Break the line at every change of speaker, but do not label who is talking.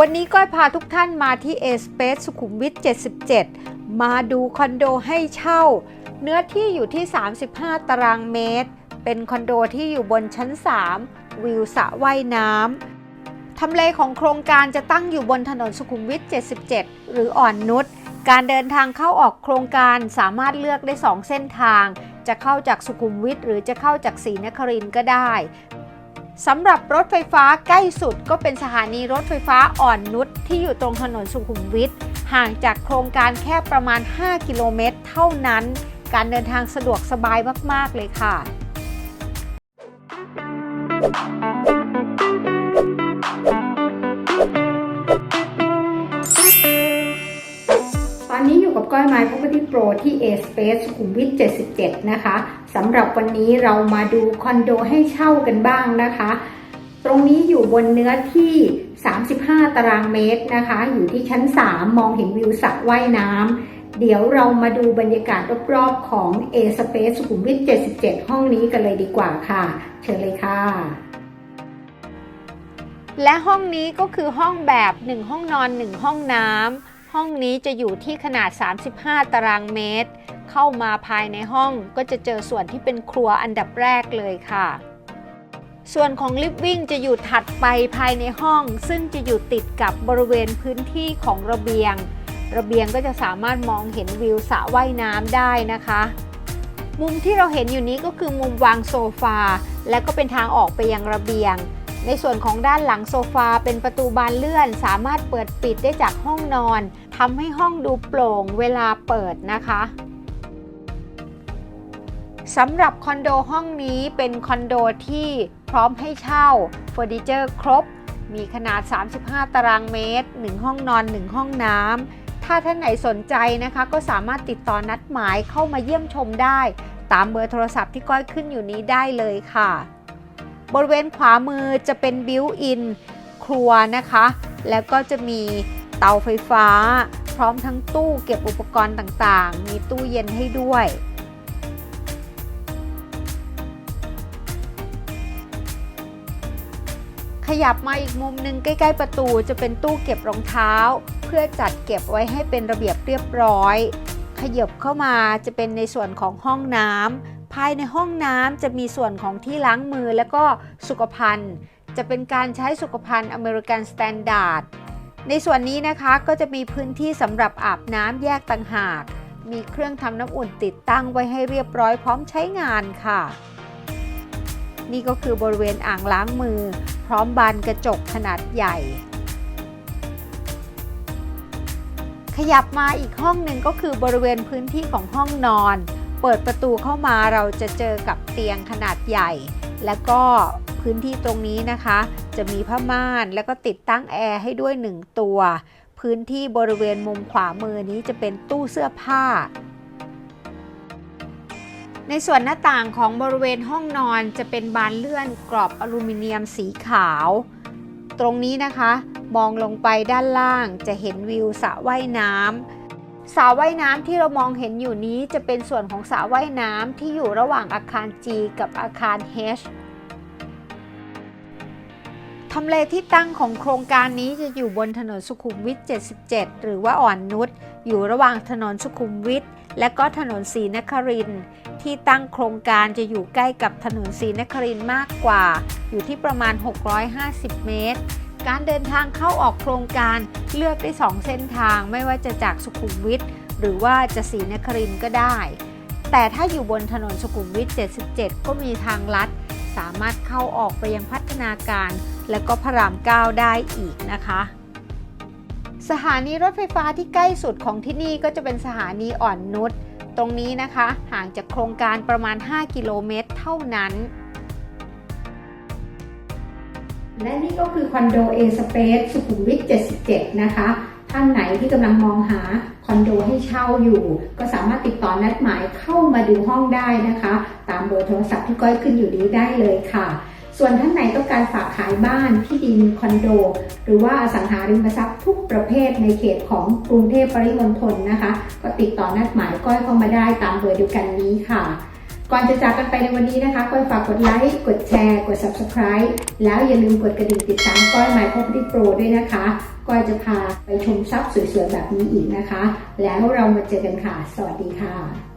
วันนี้ก้อยพาทุกท่านมาที่ A Space สุขุมวิท 77 มาดูคอนโดให้เช่า เนื้อที่อยู่ที่ 35 ตารางเมตร เป็นคอนโดที่อยู่บนชั้น 3 วิวสระว่ายน้ำทำเลของโครงการจะตั้งอยู่บนถนนสุขุมวิท 77 หรืออ่อนนุชการเดินทางเข้าออกโครงการสามารถเลือกได้ 2 เส้นทาง จะเข้าจากสุขุมวิทหรือจะเข้าจากศรีนครินทร์ก็ได้ สำหรับรถไฟฟ้าใกล้สุดก็เป็นสถานีรถไฟฟ้าอ่อนนุชที่อยู่ตรงถนนสุขุมวิทห่างจากโครงการแค่ประมาณ 5 กิโลเมตร เท่านั้น การเดินทางสะดวกสบายมาก ๆ เลยค่ะ ก้อยไม้ Property Pro ที่ A Space สุขุมวิท 77 นะคะสำหรับวันนี้เรามาดูคอนโดให้เช่ากันบ้างนะคะ ตรงนี้อยู่บนเนื้อที่ 35 ตารางเมตรนะคะ อยู่ที่ชั้น 3 มองเห็นวิวสระว่ายน้ำเดี๋ยวเรามาดูบรรยากาศรอบๆของ A Space สุขุมวิท 77 ห้องนี้กันเลยดีกว่าค่ะ เชิญเลยค่ะและห้องนี้ก็คือห้องแบบ 1 ห้องนอน 1 ห้องน้ำ ห้องนี้จะอยู่ที่ขนาด 35 ตารางเมตร เข้ามาภายในห้องก็จะเจอส่วนที่เป็นครัวอันดับแรกเลยค่ะ ส่วนของลิฟวิ่งจะอยู่ถัดไปภายในห้อง ซึ่งจะอยู่ติดกับบริเวณพื้นที่ของระเบียง ระเบียงก็จะสามารถมองเห็นวิวสระว่ายน้ำได้นะคะ มุมที่เราเห็นอยู่นี้ก็คือมุมวางโซฟา และก็เป็นทางออกไปยังระเบียงในส่วนของด้านหลังโซฟาเป็นประตูบานเลื่อน สามารถเปิดปิดได้จากห้องนอน ทำให้ห้องดูโปร่งเวลาเปิดนะคะสำหรับคอนโดห้องนี้เป็นคอนโดที่พร้อมให้เช่าเฟอร์นิเจอร์ครบ มีขนาด 35 ตารางเมตร 1 ห้องนอน 1 ห้องน้ำ ถ้าท่านไหนสนใจนะคะ ก็สามารถติดต่อนัดหมายเข้ามาเยี่ยมชมได้ ตามเบอร์โทรศัพท์ที่ก้อยขึ้นอยู่นี้ได้เลยค่ะ บริเวณขวามือจะเป็นบิวอินครัวนะคะ แล้วก็จะมี เตาไฟฟ้า พร้อมทั้งตู้เก็บอุปกรณ์ต่างๆ มีตู้เย็นให้ด้วย ขยับมาอีกมุมหนึ่งใกล้ ๆ ประตูจะเป็นตู้เก็บรองเท้า เพื่อจัดเก็บไว้ให้เป็นระเบียบเรียบร้อย ขยับเข้ามาจะเป็นในส่วนของห้องน้ำภายในห้องน้ำจะมีส่วนของที่ล้างมือและก็สุขภัณฑ์ จะเป็นการใช้สุขภัณฑ์อเมริกันสแตนดาร์ด ในส่วนนี้นะคะก็จะมีพื้นที่สำหรับอาบน้ำแยกต่างหาก มีเครื่องทำน้ำอุ่นติดตั้งไว้ให้เรียบร้อยพร้อมใช้งานค่ะ นี่ก็คือบริเวณอ่างล้างมือ พร้อมบานกระจกขนาดใหญ่ ขยับมาอีกห้องหนึ่งก็คือบริเวณพื้นที่ของห้องนอน เปิดประตูเข้ามาเราจะเจอกับเตียงขนาดใหญ่ และก็ พื้นที่ตรงนี้นะคะ จะมีผ้าม่านแล้วก็ติดตั้งแอร์ให้ด้วย 1 ตัว พื้นที่บริเวณมุมขวามือนี้จะเป็นตู้เสื้อผ้า ในส่วนหน้าต่างของบริเวณห้องนอนจะเป็นบานเลื่อนกรอบอลูมิเนียมสีขาว ตรงนี้นะคะ มองลงไปด้านล่างจะเห็นวิวสระว่ายน้ำสระว่ายน้ำที่เรามองเห็นอยู่นี้จะเป็นส่วนของสระว่ายน้ำที่อยู่ระหว่างอาคาร G กับอาคาร H ทำเลที่ตั้งของโครงการนี้จะอยู่บนถนนสุขุมวิท 77 หรือว่าอ่อนนุช อยู่ระหว่างถนนสุขุมวิท และก็ถนนศรีนคริน ที่ตั้งโครงการจะอยู่ใกล้กับถนนศรีนครินมากกว่า อยู่ที่ประมาณ 650 เมตร การเดินทางเข้าออกโครงการเลือกได้ 2 เส้นทาง ไม่ว่าจะจากสุขุมวิท หรือว่าจะศรีนครินก็ได้ แต่ถ้าอยู่บนถนนสุขุมวิท 77 ก็มีทางลัด สามารถเข้าออกไปยังพัฒนาการ และก็พระราม 9 ได้อีกนะคะ สถานีรถไฟฟ้าที่ใกล้สุดของที่นี่ก็จะเป็นสถานีอ่อนนุชตรงนี้นะคะ ห่างจากโครงการประมาณ 5 กิโลเมตรเท่านั้น และนี่ก็คือคอนโด A Space สุขุมวิท 77 นะคะ ท่านไหนที่กำลังมองหาคอนโดให้เช่าอยู่ ก็สามารถติดต่อนัดหมายเข้ามาดูห้องได้นะคะ ตามเบอร์โทรศัพท์ที่ก้อยขึ้นอยู่นี้ได้เลยค่ะ ส่วนท่านไหนต้องการฝากขายบ้านที่ดินคอนโด หรือว่าอสังหาริมทรัพย์ทุกประเภทในเขตของกรุงเทพปริมณฑลนะคะ ก็ติดต่อนัดหมายก้อยเข้ามาได้ตามเบอร์เดียวกันนี้ค่ะ ก่อนจะจากกันไปในวันนี้นะคะก้อยฝากกดไลค์กดแชร์ กด subscribe แล้วอย่าลืมกดกระดิ่งติดตามก้อยหมายพอพิโปรด้วยนะคะก้อยจะพาไปชมทรัพย์สวยๆแบบนี้อีกนะคะ แล้วเรามาเจอกันค่ะ สวัสดีค่ะ